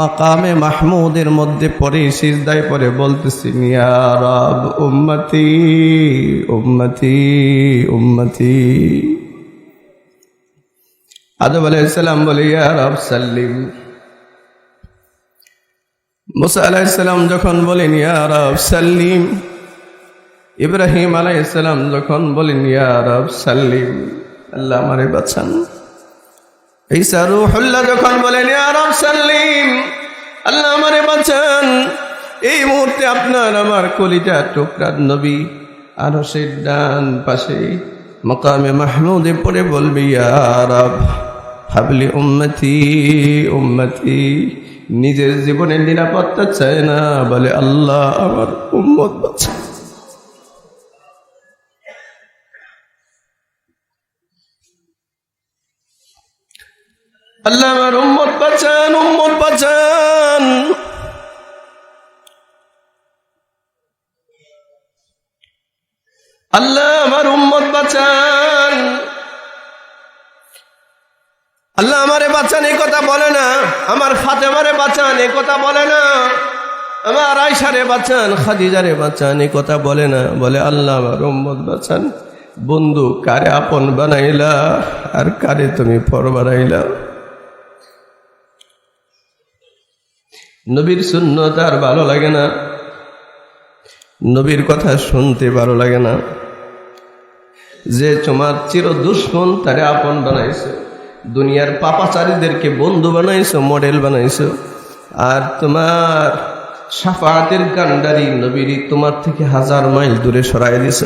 মাকামে মাহমুদের মধ্যে পরে সিজদায় পরে বলতেছি, ইয়া রব, উম্মতি উম্মতি উম্মতি। আদম আলাইসালাম বলে ইয়ারব সাল্লিম। মুসা আলাইসালাম যখন বলেন ইয়ারব সাল্লিম। ইব্রাহিম আলাইসালাম যখন বলেন ইয়ারব সাল্লিম। আল্লাহ আমারে বাঁচান। ঈসা রুহুল্লাহ যখন বলেন, ইয়া রব, সাল্লিম। আল্লাহ আমারে বাঁচান। এই মুহূর্তে আপনার আমার কলিটা টুকরার নবী আর সেই ডান পাশে মকামে মাহমুদে পড়ে বলবি আরব হাবলি উম্মতি উম্মতি, নিজের জীবনের নিরাপত্তা চায় না, বলে আল্লাহ আমার উম্মত বাঁচা আল্লাহ আমার উম্মত বাঁচান উম্মত বাঁচান। আল্লাহ আমার উম্মত বাঁচান। আল্লাহ আমারে বাঁচান এই কথা বলে না। আমার ফাতেমারে বাঁচান এই কথা বলে না। আমার আয়সারে বাঁচান, খাদিজারে বাঁচান এই কথা বলে না। বলে, আল্লাহ আমার উম্মত বাঁচান। বন্ধু, কারে আপন বানাইলা? আর কারে তুমি পর বানাইলা? নবীর শূন্যত আর ভালো লাগে না। নবীর কথা শুনতে ভালো লাগে না। যে তোমার চির দুশ্মন তারে আপন বানাইছো, দুনিয়ার পাপাচারীদেরকে বন্ধু বানাইছো, মডেল বানাইছো, আর তোমার সাফাতের কান্ডারি নবীরই তোমার থেকে হাজার মাইল দূরে সরাই দিছ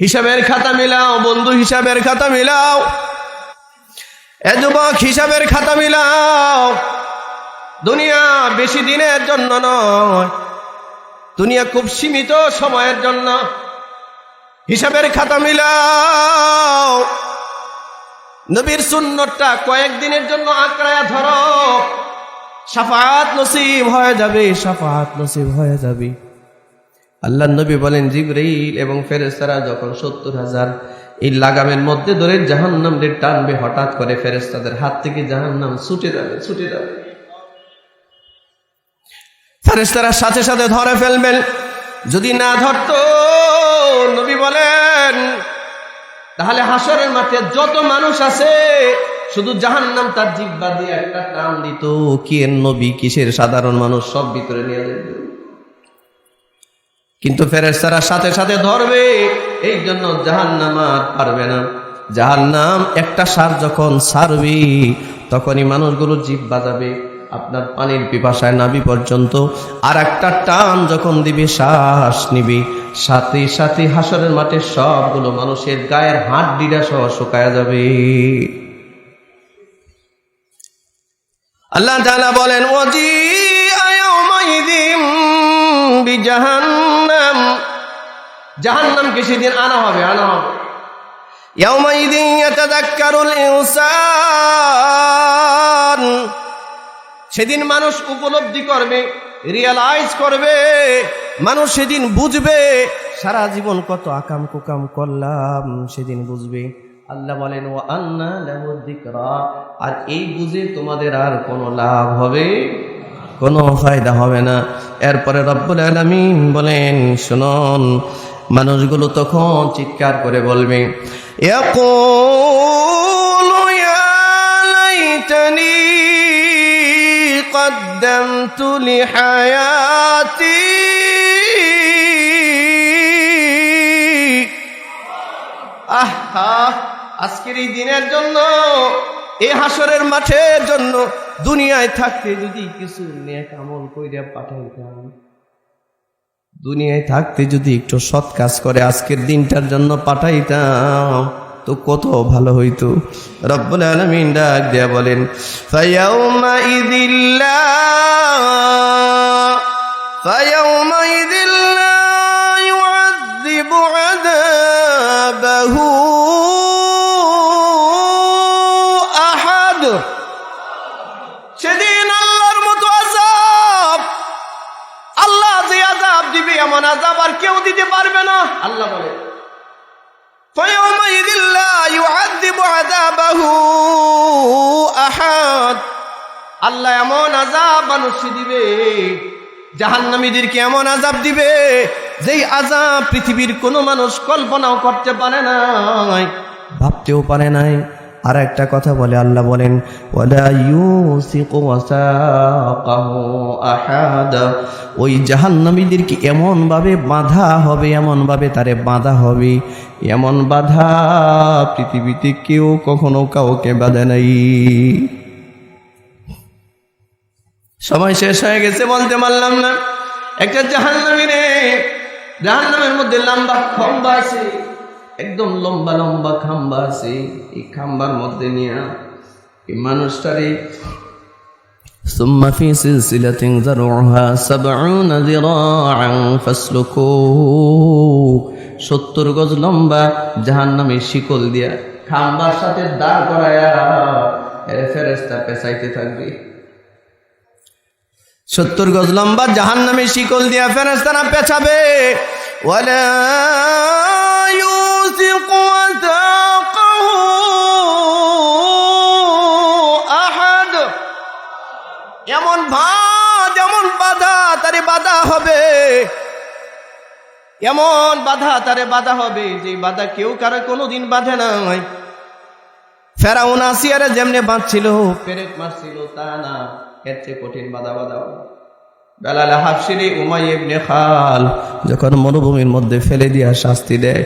হিসাবের খাতা মিলাও, বন্ধু হিসাবের খাতা মিলাও। এ হিসাবের খাতা মিলাও। দুনিয়া বেশি দিনের জন্য নয়। দুনিয়া খুব সীমিত সময়ের জন্য। হিসাবের খাতা মিলাও। নবীর সুন্নতটা কয়েকদিনের জন্য আঁকড়ায়া ধরো। সাফাত নসিব হয়ে যাবে সাফাত নসিব হয়ে যাবে। আল্লাহ নবী বলেন জিবরাইল এবং ফেরেস্তারা যখন সত্তর হাজার এই লাগামের মধ্যে ধরে জাহান্নাম টানবে, হঠাৎ করে ফেরেস্তাদের হাত থেকে জাহান্নাম ছুটে যাবে ছুটে যাবে। ফেরেস্তারা সাথে সাথে ধরে ফেলবেন। যদি না ধরতো, নবী বলেন, তাহলে হাসরের মাঠে যত মানুষ আছে, শুধু জাহান্নাম তার জিব্বা দিয়ে একটা টান দিত। কি নবী, কিসের সাধারণ মানুষ? সব ভিতরে নিয়ে যেত কিন্তু ফেরেস্তারা সাথে সাথে ধরবে, এই জন্য জাহান্নাম আর পারবে না। জাহান নাম একটা সার যখন সারবি, তখনই মানুষগুলো জীব বাজাবে, আপনার পানির পিপাসায় নাবি পর্যন্ত। আর একটা টান যখন দিবি, শ্বাস নিবি। সাথে সাথে হাসরের মাঠে সবগুলো মানুষের গায়ের হাত ডিডা সহ শুকায়া যাবে। আল্লাহ বলেন ওজি আয়াউমাইদিম বিজাহান্নাম জাহান্নামকে সেদিন আনা হবে আনা হবে। ইয়াউমাইদিন ইয়াতাযাক্কারুল ইনসান। সেদিন মানুষ উপলব্ধি করবে রিয়ালাইজ করবে, মানুষ সেদিন বুঝবে, সারা জীবন কত আকাম কুকাম করলাম, সেদিন বুঝবে। আল্লাহ বলেন ও আন্না আর এই বুঝে তোমাদের আর কোনো লাভ হবে? কোনো ফায়দা হবে না এরপরে রব্বুল আলামিন বলেন শুনুন মানুষগুলো তখন চিৎকার করে বলবে ইয়াকুলু ইয়া লাইতানি قدمت لحياتي আহা আজকের এই দিনের জন্য এই হাসরের মাঠের জন্য দুনিয়ায় থাকতে যদি কিছু নেক আমল কইরা পাঠাইতাম, দুনিয়ায় থাকতে যদি একটু সৎ কাজ করে আজকের দিনটার জন্য পাঠাইতাম, তো কত ভালো হইতো। রব্বুল আলামিন ডাক দেয়া বলেন, ফায়াউমা ইদিল্লা ফায়াউমা ইদিল্লা কেউ দিতে পারবে না। আল্লাহ বলে আল্লাহ এমন আজাব মানুষ দিবে জাহান্নামীদেরকে এমন আজাব দিবে যেই আজাব পৃথিবীর কোনো মানুষ কল্পনাও করতে পারে না ভাবতেও পারে নাই। আর একটা কথা বলে, আল্লাহ বলেন ওই জাহান্নামীদেরকে এমন ভাবে বাঁধা হবে এমন ভাবে তারে বাঁধা হবে, এমন বাধা পৃথিবীতে কেউ কখনো কাউকে বাঁধে নাই। সময় শেষ হয়ে গেছে বলতে পারলাম না। একটা জাহান্নামী রে, জাহান্নামের মধ্যে লম্বা খম্বা আছে। একদম লম্বা লম্বা খাম্বা আছে এই খাম্বার মধ্যে নিয়ে এই মানুষটারে ثم في سلسلة ذرعها سبعون ذراعا فاسلكوه সত্তর গজ লম্বা জাহান্নামে শিকল দিয়া খাম্বার সাথে দাঁড় করায়া এর ফেরেস্তা পেঁচাইতে থাকবে সত্তর গজ লম্বা জাহান নামে শিকল দিয়া ফেরেস্তারা পেছাবে ওয়ালা এমন বাধা তারে বাধা হবে যে বাধা কেউ কারও কোনোদিন বাঁধে নাই। ফেরাউন আসিয়ারে যেমনে বাঁধছিল পেরেক মারছিল, তা না, এর চেয়ে কঠিন বাধা বাধা বেলাল হাফসিরি উমাই ইবনে খাল যখন মরুভূমির মধ্যে ফেলে দিয়া শাস্তি দেয়,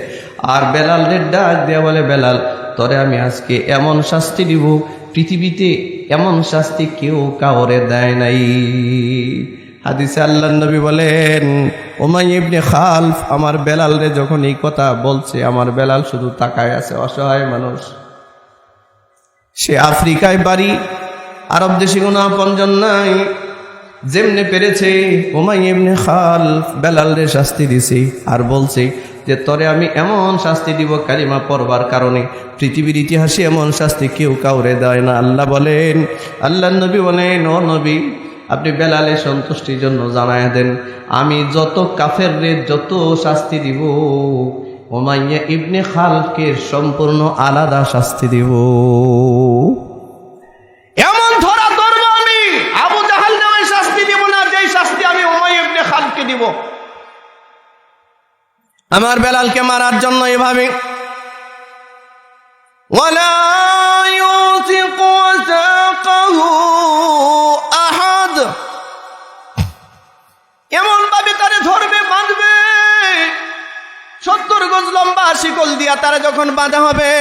আর বেলালের ডাক দেয়া বলে, বেলাল, তরে আমি আজকে এমন শাস্তি দিব, পৃথিবীতে এমন শাস্তি কেউ কাউরে দেয় নাই। হাদিসে আল্লাহ নবী বলেন ওমাই ইবনে খালফ, আমার বেলাল রে যখন এই কথা বলছে, আমার বেলাল শুধু তাকায় আছে, অসহায় মানুষ। সে আফ্রিকায় বাড়ি, আরব দেশে কোনো আপনজন নাই। যেমনে পেরেছে ওমাই এমনি খাল বেলাল রে শাস্তি দিছি আর বলছে যে, তরে আমি এমন শাস্তি দিব কালিমা পড়বার কারণে, পৃথিবীর ইতিহাসে এমন শাস্তি কেউ কাউরে দেয় না। আল্লাহ বলেন আল্লাহ নবী বলেন, ও নবী আপনি বেলালে সন্তুষ্টির জন্য জানায় দেন, আমি যত কাফের রে যত শাস্তি দিব, ওমাইয়া ইবনে খালকের সম্পূর্ণ আলাদা শাস্তি দিব। এমন ধরা ধরবো আমি, আবু জাহাল নামে শাস্তি দিব না, যেই শাস্তি আমি ওমাই ইবনে খালকে দিব। আমার বেলালকে মারার জন্য এভাবে তারা যখন বাঁধা হবে,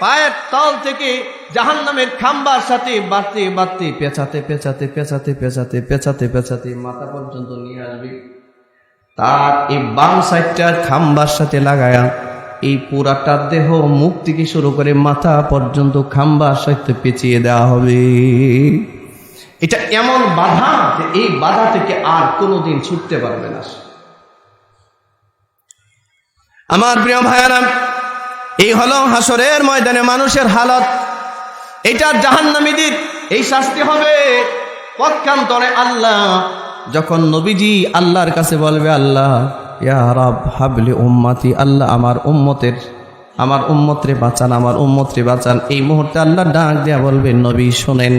পায়ের তল থেকে জাহান নামের খাম্বার সাথে বাড়তে বাড়তে পেঁচাতে পেঁচাতে পেঁচাতে পেঁচাতে পেঁচাতে পেঁচাতে মাথা পর্যন্ত নিয়ে আসবে তার এই বাম সাইডটার খাম্বার সাথে লাগায়া এই পুরাটা দেহ মুখ থেকে শুরু করে মাথা পর্যন্ত খাম্বার সাথে পেঁচিয়ে দেওয়া হবে এটা এমন বাধা যে এই বাধা থেকে আর কোনোদিন ছুটতে পারবে না। আমার প্রিয় ভাইয়ারাম এই হলো হাসরের ময়দানে মানুষের হালত। এটা জাহান্নামীদের এই শাস্তি হবে পক্ষান্তরে আল্লাহ। যখন নবীজি আল্লাহর কাছে বলবে, আল্লাহ, ইয়া রাব, হাবলি উম্মাতি, আল্লাহ আমার উম্মতের, আমার উম্মতরে বাঁচান, আমার উম্মতরে বাঁচান। এই মুহূর্তে আল্লাহ ডাক দেয়া বলবে, নবী, শোনেন,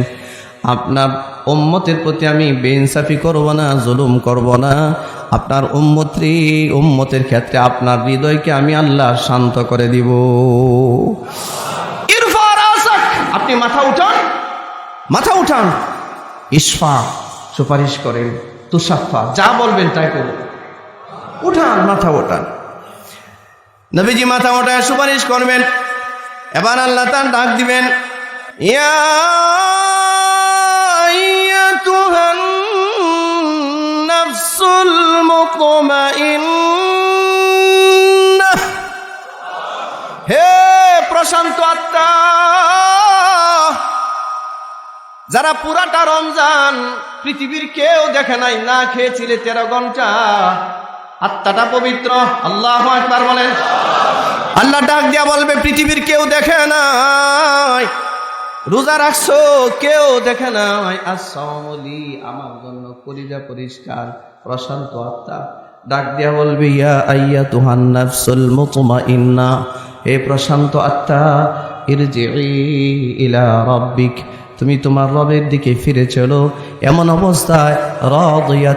আপনার উম্মতের প্রতি আমি বেইনসাফি করব না, জুলুম করব না। আপনার উম্মত্রী উম্মতের ক্ষেত্রে আপনার হৃদয়কে আমি আল্লাহ শান্ত করে দিব। আপনি মাথা উঠান। মাথা উঠান। ইসফা সুপারিশ করেন। তুষাফা যা বলবেন তাই করুন। উঠান, মাথা ওঠান। নবীজি মাথা ওঠায় সুপারিশ করবেন। এবার আল্লাহ তার ডাক দিবেন, ইয়া মুতমাইন্নাহ হে প্রশান্ত আত্মা, যারা পুরাটা রমজান পৃথিবীর কেউ দেখে নাই, না খেয়েছিলে তেরো ঘণ্টা, আত্মাটা পবিত্র, আল্লাহ একবার বলেন। আল্লাহ ডাক দিয়া বলবে, পৃথিবীর কেউ দেখে নাই, রোজা রাখছো, কেউ দেখে নাই আসমলি আমার জন্য কলিজা পরিষ্কার। প্রশান্ত আত্মা। ডাক দিয়া বলবে, ইয়া আইয়া তুহান নাফসুল মুতমাইন্না, হে প্রশান্ত আত্মা ইরজিই ইলা রব্বিক, তুমি তোমার রবের দিকে ফিরে চলো। এমন অবস্থায় রাদিয়া,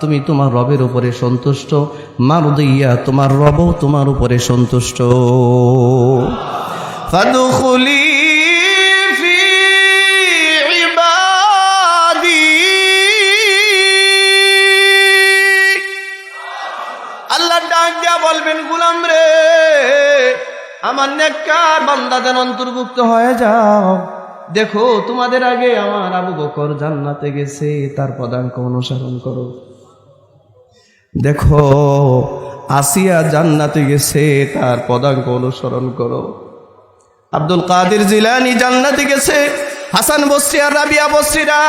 তুমি তোমার রবের উপরে সন্তুষ্ট। মারদিয়া, তোমার রবও তোমার উপরে সন্তুষ্ট। ফাদখুলি আমার নেককার বান্দাদের অন্তর্ভুক্ত হয়ে যাও। দেখো, তোমাদের আগে আমার আবু বকর জান্নাতে গেছে, তার পদাঙ্ক অনুসরণ করো। দেখো, আসিয়া জান্নাতে গেছে, তার পদাঙ্ক অনুসরণ করো। আব্দুল কাদের জিলানি জান্নাতে গেছে, হাসান বসরি আর রাবিয়া বসরিরা।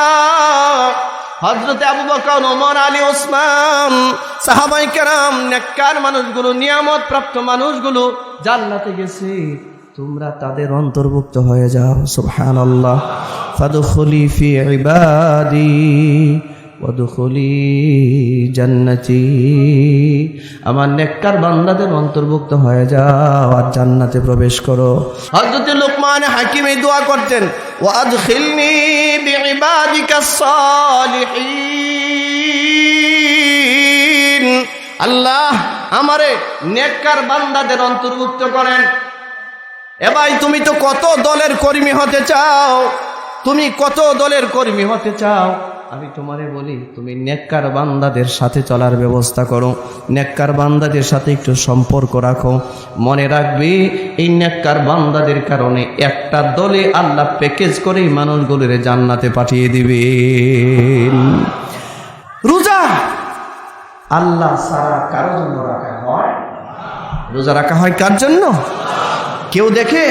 হজরতে আবু বকর, ওমর, আলী, ওসমান সাহাবাই কেরাম, নেককার মানুষগুলো নিয়ামত প্রাপ্ত মানুষগুলো জান্নাতে গেছে, তোমরা তাদের অন্তর্ভুক্ত হয়ে যাও। সুবহানাল্লাহ। ফাদখুলি ফি ইবাদি, ওয়াদখুলি জান্নাতি। আমার নেককার বান্দাদের অন্তর্ভুক্ত হয়ে যাও আর জান্নাতে প্রবেশ করো। হযরত লোকমান হাকিম এই দোয়া করতেন, ওয়াদখিলনি বিইবাদিকাস সালিহিন। আল্লাহ আমারে নেককার বান্দাদের অন্তর্ভুক্ত করেন। এ ভাই তুমি তো কত দলের কর্মী হতে চাও? তুমি কত দলের কর্মী হতে চাও? আমি তোমারে বলি, তুমি নেককার বান্দাদের সাথে চলার ব্যবস্থা করো। নেককার বান্দাদের সাথে একটু সম্পর্ক রাখো। মনে রাখবে, এই নেককার বান্দাদের কারণে একটা দলে আল্লাহ প্যাকেজ করে মানুষগুলোর জান্নাতে পাঠিয়ে দিবে রোজা আল্লাহ সারা কারও জন্য রাখা হয়? রোজা রাখা হয় কার জন্য? কেউ দেখে?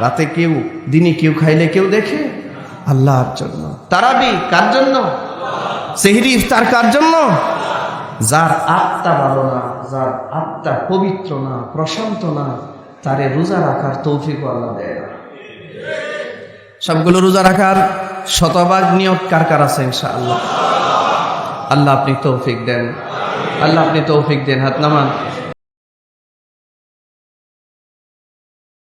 রাতে কেউ, দিনে কেউ খাইলে কেউ দেখে? আল্লাহর জন্য। তারাবি কার জন্য? সেহরি ইফতার কার জন্য? যার আত্মা ভালো না, যার আত্মা পবিত্র না, প্রশান্ত না, তারে রোজা রাখার তৌফিক আল্লাহ দেয় না। সবগুলো রোজা রাখার শতভাগ নিয়োগ কার কার আছে ইনশাআল্লাহ? আল্লাহ আপনি তৌফিক দেন আল্লাহ আপনি তৌফিক দেন হাত নামান